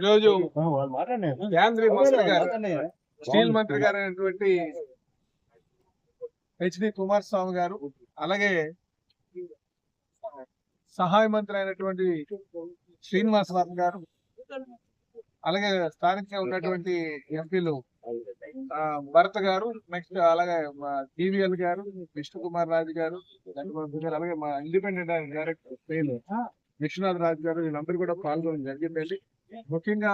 రోజు కేంద్రీయ మంత్రి గారు స్టీల్ మంత్రి గారు అయినటువంటి హెచ్డి కుమారస్వామి గారు అలాగే సహాయ మంత్రి అయినటువంటి శ్రీనివాసరావు గారు అలాగే స్థానికంగా ఉన్నటువంటి ఎంపీలు భరత్ గారు నెక్స్ట్ అలాగే మా టీవీఎల్ గారు విష్ణు కుమార్ రాజు గారు అలాగే మా ఇండిపెండెంట్ డైరెక్టర్ పేరు విశ్వనాథ్ రాజు గారు వీళ్ళందరూ కూడా పాల్గొనడం జరిగిందండి. ముఖ్యంగా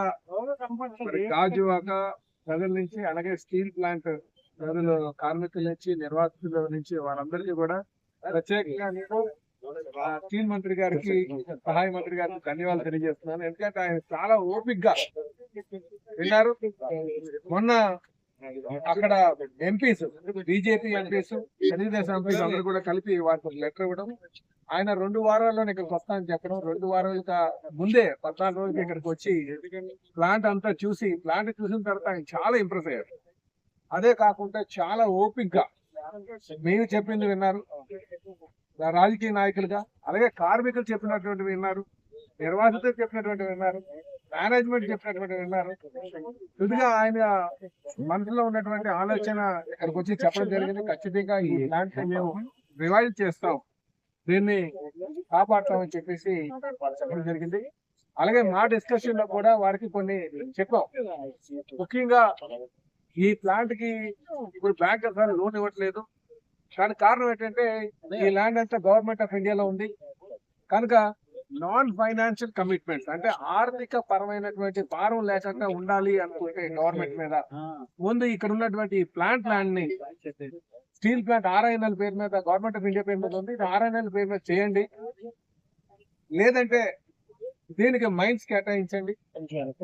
మరి గాజువాక ప్రజల నుంచి అలాగే స్టీల్ ప్లాంట్ ప్రజలు కార్మికుల నుంచి నిర్వాసితుల నుంచి వారందరికీ కూడా ప్రత్యేకంగా నేను స్టీల్ మంత్రి గారికి సహాయ మంత్రి గారికి ధన్యవాదాలు తెలియజేస్తున్నాను. ఎందుకంటే ఆయన చాలా ఓపిక్గా విన్నారు. మొన్న అక్కడ MPs BJP MPs Telugu Desam MPs అందరూ కూడా కలిపి వారికి లెటర్ ఇవ్వడం ఆయన రెండు వారాల్లో ఇక్కడికి వస్తానని చెప్పడం రెండు వారాల ముందే పద్నాలుగు రోజులకి ఇక్కడికి వచ్చి ప్లాంట్ అంతా చూసి ప్లాంట్ చూసిన తర్వాత ఆయన చాలా ఇంప్రెస్ అయ్యారు అదే కాకుండా చాలా ఓపిక్గా మేము చెప్పింది విన్నారు. రాజకీయ నాయకులుగా అలాగే కార్మికులు చెప్పినటువంటి విన్నారు నిర్వాసితులు చెప్పినటువంటి విన్నారు మేనేజ్మెంట్ చెప్పినటువంటి విన్నారు. తుదిగా ఆయన మనసులో ఉన్నటువంటి ఆలోచన ఇక్కడికి వచ్చి చెప్పడం జరిగింది. ఖచ్చితంగా ఈ ప్లాంట్ మేము రివైజ్ చేస్తాం. దీన్ని కాపాడతామని చెప్పేసి చెప్పడం జరిగింది. అలాగే మా డిస్కషన్లో కూడా వారికి కొన్ని చెప్పాం. ముఖ్యంగా ఈ ప్లాంట్కి ఇప్పుడు బ్యాంక్ లోన్ ఇవ్వట్లేదు. దానికి కారణం ఏంటంటే ఈ ల్యాండ్ అంతా గవర్నమెంట్ ఆఫ్ ఇండియాలో ఉంది. కనుక నాన్ ఫైనాన్షియల్ కమిట్మెంట్స్ అంటే ఆర్థిక పరమైనటువంటి భారం లేకుండా ఉండాలి అనుకుంటే గవర్నమెంట్ మీద. ముందు ఇక్కడ ఉన్నటువంటి ప్లాంట్ ల్యాండ్ని స్టీల్ ప్లాంట్ ఆర్ఐఎన్ఎల్ పేరు మీద గవర్నమెంట్ ఆఫ్ ఇండియా పేరు మీద ఉంది. ఇది ఆర్ఐఎన్ఎల్ పేరు మీద చేయండి. లేదంటే దీనికి మైన్స్ కేటాయించండి.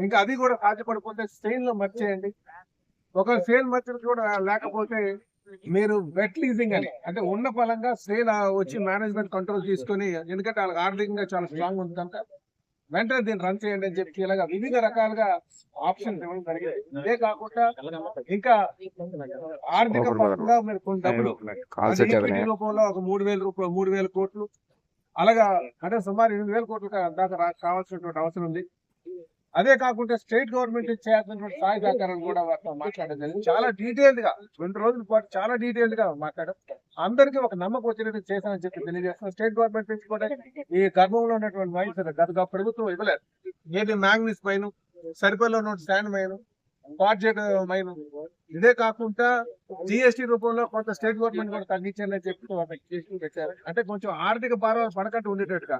ఇంకా అది కూడా సాధ్యపడిపోతే స్టెయిన్లో మర్చేయండి. ఒక సేల్ మర్చెంట్ కూడా లేకపోతే మీరు వెట్ లీజింగ్ అని అంటే ఉన్న ఫలంగా సేల్ వచ్చి మేనేజ్మెంట్ కంట్రోల్ తీసుకొని ఎందుకంటే వాళ్ళకి ఆర్థికంగా చాలా స్ట్రాంగ్ ఉంది కనుక వెంటనే దీన్ని రన్ చేయండి అని చెప్పి ఇలాగా వివిధ రకాలుగా ఆప్షన్ ఇవ్వడం జరిగింది. ఇదే కాకుండా ఇంకా ఆర్థిక పరంగా మీరు కొన్ని డబ్బులు రూపంలో ఒక మూడు వేల రూపాయలు మూడు వేల కోట్లు. అలాగా అంటే సుమారు ఎనిమిది వేల కోట్లు దాకా రా- కావాల్సినటువంటి అవసరం ఉంది. అదే కాకుండా స్టేట్ గవర్నమెంట్ చేయాల్సినటువంటి సహాయ సహకారాలు కూడా వారితో మాట్లాడడం జరిగింది. చాలా డీటెయిల్డ్గా రెండు రోజుల పాటు చాలా డీటెయిల్డ్గా మాట్లాడాం. అందరికీ ఒక నమ్మకం వచ్చినట్టు చేశానని చెప్పి తెలియజేస్తున్నాం. స్టేట్ గవర్నమెంట్ నుంచి కూడా ఈ గర్భంలో ఉన్నటువంటి మైన్స్ గత ప్రభుత్వం ఇవ్వలేదు. ఏది మ్యాంగనీస్ మైన్ సరిపల్లో ఉన్న స్టాండ్ మైన్ బాడ్జెట్ మైన్ ఇదే కాకుండా జిఎస్టీ రూపంలో కొంత స్టేట్ గవర్నమెంట్ కూడా తగ్గించాలని చెప్పి పెట్టారు. అంటే కొంచెం ఆర్థిక భారాలు పడకట్టు ఉండేటట్టుగా.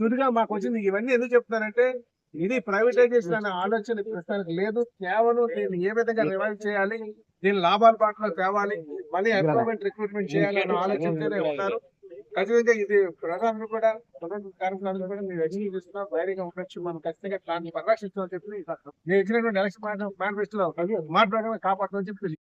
తుదిగా మాకు వచ్చింది. ఇవన్నీ ఎందుకు చెప్తానంటే ఇది ప్రైవేటైజేషన్ అనే ఆలోచన ప్రస్తుతానికి లేదు. కేవలం దీన్ని ఏ విధంగా రివైవ్ చేయాలి? దీని లాభాల పాటలో తేవాలి. మళ్ళీ ఎంప్లాయ్మెంట్ రిక్రూట్మెంట్ చేయాలి అనే ఆలోచనతోనే ఉన్నారు. ఖచ్చితంగా ఇది ప్రధాని కూడా ప్రధాన కార్యక్రమాలు కూడా మీరు ఎగ్జిక్యూట్ చేస్తున్నా. ధైర్యంగా ఉండొచ్చు. మనం ఖచ్చితంగా దాన్ని పరిరక్షించామని చెప్పి నేను ఇచ్చినటువంటి ఎలక్షన్ మేనిఫెస్టోలో మాట ప్రకారం కాపాడుతామని చెప్పి